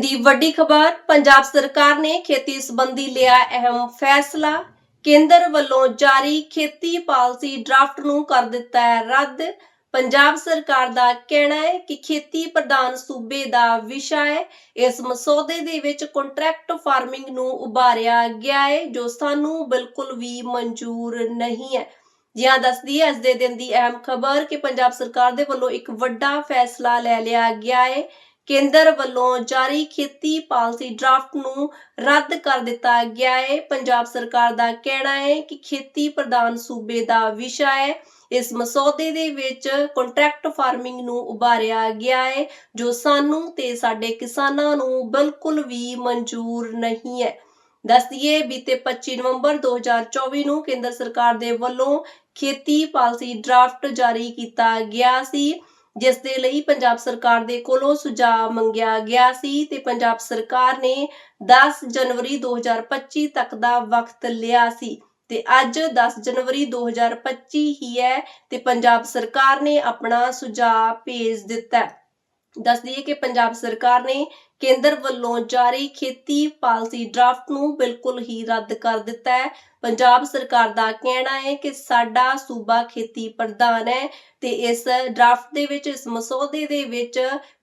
ਦੀ ਵੱਡੀ ਖਬਰ, ਪੰਜਾਬ ਸਰਕਾਰ ਨੇ ਖੇਤੀ ਸੰਬੰਧੀ ਲਿਆ ਅਹਿਮ ਫੈਸਲਾ। ਕੇਂਦਰ ਵੱਲੋਂ ਜਾਰੀ ਖੇਤੀ ਪਾਲਿਸੀ ਡਰਾਫਟ ਨੂੰ ਕਰ ਦਿੱਤਾ ਹੈ ਰੱਦ। ਪੰਜਾਬ ਸਰਕਾਰ ਦਾ ਕਹਿਣਾ ਹੈ ਕਿ ਖੇਤੀ ਪ੍ਰਧਾਨ ਸੂਬੇ ਦਾ ਵਿਸ਼ਾ ਹੈ। ਇਸ ਮਸੌਦੇ ਦੇ ਵਿੱਚ ਕੰਟਰੈਕਟ ਫਾਰਮਿੰਗ ਨੂੰ ਉਭਾਰਿਆ ਗਿਆ ਹੈ, ਜੋ ਸਾਨੂੰ ਬਿਲਕੁਲ ਵੀ ਮਨਜ਼ੂਰ ਨਹੀਂ ਹੈ। ਜਿਹਾਂ ਦੱਸਦੀ ਹੈ ਅੱਜ ਦੇ ਦਿਨ ਦੀ ਅਹਿਮ ਖਬਰ ਕਿ ਪੰਜਾਬ ਸਰਕਾਰ ਦੇ ਵੱਲੋਂ ਇੱਕ ਵੱਡਾ ਫੈਸਲਾ ਲੈ ਲਿਆ ਗਿਆ ਹੈ। ਕੇਂਦਰ ਵੱਲੋਂ ਜਾਰੀ ਖੇਤੀ ਪਾਲਿਸੀ ਡਰਾਫਟ ਨੂੰ ਰੱਦ ਕਰ ਦਿੱਤਾ ਗਿਆ ਹੈ। ਪੰਜਾਬ ਸਰਕਾਰ ਦਾ ਕਹਿਣਾ ਹੈ ਕਿ ਖੇਤੀ ਪ੍ਰਧਾਨ ਸੂਬੇ ਦਾ ਵਿਸ਼ਾ ਹੈ। ਇਸ ਮਸੌਦੇ ਦੇ ਵਿੱਚ ਕੰਟਰੈਕਟ ਫਾਰਮਿੰਗ ਨੂੰ ਉਭਾਰਿਆ ਗਿਆ ਹੈ, ਜੋ ਸਾਨੂੰ ਤੇ ਸਾਡੇ ਕਿਸਾਨਾਂ ਨੂੰ ਬਿਲਕੁਲ ਵੀ ਮਨਜ਼ੂਰ ਨਹੀਂ ਹੈ। ਦੱਸ ਦਈਏ, ਬੀਤੇ 25 ਨਵੰਬਰ 2024 ਨੂੰ ਕੇਂਦਰ ਸਰਕਾਰ ਦੇ ਵੱਲੋਂ ਖੇਤੀ ਪਾਲਿਸੀ ਡਰਾਫਟ ਜਾਰੀ ਕੀਤਾ ਗਿਆ ਸੀ। ਜਿਸ ਦੇ ਲਈ ਪੰਜਾਬ ਸਰਕਾਰ ਦੇ ਕੋਲੋਂ ਸੁਝਾਅ ਮੰਗਿਆ ਗਿਆ ਸੀ ਤੇ ਪੰਜਾਬ ਸਰਕਾਰ ਨੇ 10 ਜਨਵਰੀ 2025 ਤੱਕ ਦਾ ਵਕਤ ਲਿਆ ਸੀ ਤੇ ਅੱਜ 10 ਜਨਵਰੀ 2025 ਹੀ ਹੈ ਤੇ ਪੰਜਾਬ ਸਰਕਾਰ ਨੇ ਆਪਣਾ ਸੁਝਾਅ ਭੇਜ ਦਿੱਤਾ ਦੱਸ ਦਈਏ ਕਿ ਪੰਜਾਬ ਸਰਕਾਰ ਨੇ ਕੇਂਦਰ ਵੱਲੋਂ ਜਾਰੀ ਖੇਤੀ ਪਾਲਿਸੀ ਡਰਾਫਟ ਨੂੰ ਬਿਲਕੁਲ ਹੀ ਰੱਦ ਕਰ ਦਿੱਤਾ ਹੈ। ਪੰਜਾਬ ਸਰਕਾਰ ਦਾ ਕਹਿਣਾ ਹੈ ਕਿ ਸਾਡਾ ਸੂਬਾ ਖੇਤੀ ਪ੍ਰਧਾਨ ਹੈ ਤੇ ਇਸ ਡਰਾਫਟ ਦੇ ਵਿੱਚ, ਇਸ ਮਸੌਦੇ ਦੇ ਵਿੱਚ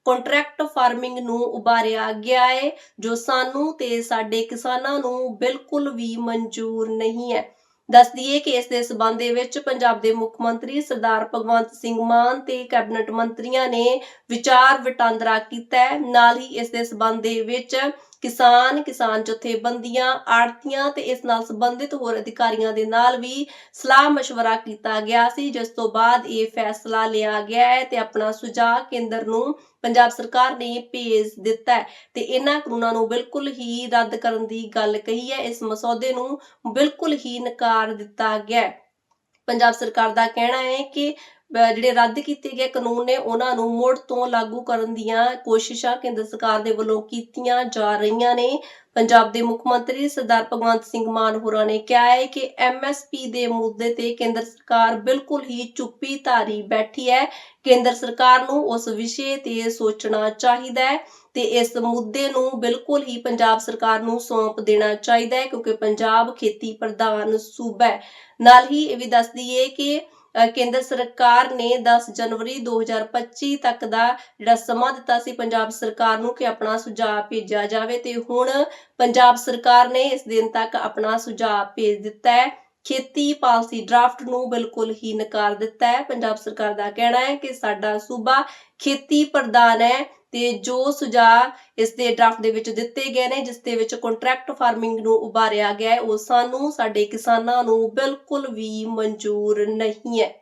ਕੰਟਰੈਕਟ ਫਾਰਮਿੰਗ ਨੂੰ ਉਭਾਰਿਆ ਗਿਆ ਹੈ, ਜੋ ਸਾਨੂੰ ਤੇ ਸਾਡੇ ਕਿਸਾਨਾਂ ਨੂੰ ਬਿਲਕੁਲ ਵੀ ਮਨਜ਼ੂਰ ਨਹੀਂ ਹੈ। ਦੱਸ ਦਈਏ ਕਿ ਇਸ ਦੇ ਸਬੰਧ ਦੇ ਵਿੱਚ ਪੰਜਾਬ ਦੇ ਮੁੱਖ ਮੰਤਰੀ ਸਰਦਾਰ ਭਗਵੰਤ ਸਿੰਘ ਮਾਨ ਤੇ ਕੈਬਨਿਟ ਮੰਤਰੀਆਂ ਨੇ ਵਿਚਾਰ ਵਟਾਂਦਰਾ ਕੀਤਾ ਹੈ। ਨਾਲ ਹੀ ਇਸ ਦੇ ਸਬੰਧ ਦੇ ਵਿੱਚ ਕਿਸਾਨ ਕਿਸਾਨ ਜਥੇਬੰਦੀਆਂ, ਆੜਤੀਆਂ ਤੇ ਇਸ ਨਾਲ ਸੰਬੰਧਿਤ ਹੋਰ ਅਧਿਕਾਰੀਆਂ ਦੇ ਨਾਲ ਵੀ ਸਲਾਹ مشਵਰਾ ਕੀਤਾ ਗਿਆ ਸੀ, ਜਿਸ ਤੋਂ ਬਾਅਦ ਇਹ ਫੈਸਲਾ ਲਿਆ ਗਿਆ ਹੈ ਤੇ ਆਪਣਾ ਸੁਝਾਅ ਕੇਂਦਰ ਨੂੰ ਪੰਜਾਬ ਸਰਕਾਰ ਨੇ ਭੇਜ ਦਿੱਤਾ ਹੈ ਤੇ ਇਹਨਾਂ ਕਾਨੂੰਨਾਂ ਨੂੰ ਬਿਲਕੁਲ ਹੀ ਰੱਦ ਕਰਨ ਦੀ ਗੱਲ ਕਹੀ ਹੈ। ਇਸ ਮਸੌਦੇ ਨੂੰ ਬਿਲਕੁਲ ਹੀ ਨਕਾਰ ਦਿੱਤਾ ਗਿਆ ਪੰਜਾਬ ਸਰਕਾਰ ਦਾ ਕਹਿਣਾ ਹੈ ਕਿ ਜਿਹੜੇ ਰੱਦ ਕੀਤੇ ਗਏ ਕਾਨੂੰਨ ਨੇ, ਉਹਨਾਂ ਨੂੰ ਮੁੜ ਤੋਂ ਲਾਗੂ ਕਰਨ ਦੀਆਂ ਕੋਸ਼ਿਸ਼ਾਂ ਕੇਂਦਰ ਸਰਕਾਰ ਦੇ ਵੱਲੋਂ ਕੀਤੀਆਂ ਜਾ ਰਹੀਆਂ ਨੇ। ਪੰਜਾਬ ਦੇ ਮੁੱਖ ਮੰਤਰੀ ਸਰਦਾਰ ਭਗਵੰਤ ਸਿੰਘ ਮਾਨ ਹੋਰਾਂ ਨੇ ਕਿਹਾ ਹੈ ਕਿ ਐਮਐਸਪੀ ਦੇ ਮੁੱਦੇ ਤੇ ਕੇਂਦਰ ਸਰਕਾਰ ਬਿਲਕੁਲ ਹੀ ਚੁੱਪੀ ਧਾਰੀ ਬੈਠੀ ਹੈ। ਕੇਂਦਰ ਸਰਕਾਰ ਨੂੰ ਉਸ ਵਿਸ਼ੇ ਤੇ ਸੋਚਣਾ ਚਾਹੀਦਾ ਹੈ ਤੇ ਇਸ ਮੁੱਦੇ ਨੂੰ ਬਿਲਕੁਲ ਹੀ ਪੰਜਾਬ ਸਰਕਾਰ ਨੂੰ ਸੌਂਪ ਦੇਣਾ ਚਾਹੀਦਾ ਹੈ ਕਿਉਂਕਿ ਪੰਜਾਬ ਖੇਤੀ ਪ੍ਰਧਾਨ ਸੂਬਾ ਹੈ। ਨਾਲ ਹੀ ਇਹ ਵੀ ਦੱਸ ਦਈਏ ਕਿ ਕੇਂਦਰ ਸਰਕਾਰ ਨੇ 10 ਜਨਵਰੀ 2025 ਤੱਕ ਦਾ ਜਿਹੜਾ ਸਮਾਂ ਦਿੱਤਾ ਸੀ ਪੰਜਾਬ ਸਰਕਾਰ ਨੂੰ ਕਿ ਆਪਣਾ ਸੁਝਾਅ ਭੇਜਿਆ ਜਾਵੇ ਤੇ ਹੁਣ ਪੰਜਾਬ ਸਰਕਾਰ ਨੇ ਇਸ ਦਿਨ ਤੱਕ ਆਪਣਾ ਸੁਝਾਅ ਭੇਜ ਦਿੱਤਾ ਹੈ। ਖੇਤੀ ਪਾਲਿਸੀ ਡਰਾਫਟ ਨੂੰ ਬਿਲਕੁਲ ਹੀ ਨਕਾਰ ਦਿੱਤਾ ਹੈ। ਪੰਜਾਬ ਸਰਕਾਰ ਦਾ ਕਹਿਣਾ ਹੈ ਕਿ ਸਾਡਾ ਸੂਬਾ ਖੇਤੀ ਪ੍ਰਧਾਨ ਹੈ ਤੇ ਜੋ ਸੁਝਾਅ ਇਸ ਦੇ ਡਰਾਫਟ ਦੇ ਵਿੱਚ ਦਿੱਤੇ ਗਏ ਨੇ, ਜਿਸ ਦੇ ਵਿੱਚ ਕੰਟਰੈਕਟ ਫਾਰਮਿੰਗ ਨੂੰ ਉਭਾਰਿਆ ਗਿਆ ਹੈ, ਉਹ ਸਾਨੂੰ ਸਾਡੇ ਕਿਸਾਨਾਂ ਨੂੰ ਬਿਲਕੁਲ ਵੀ ਮਨਜ਼ੂਰ ਨਹੀਂ ਹੈ।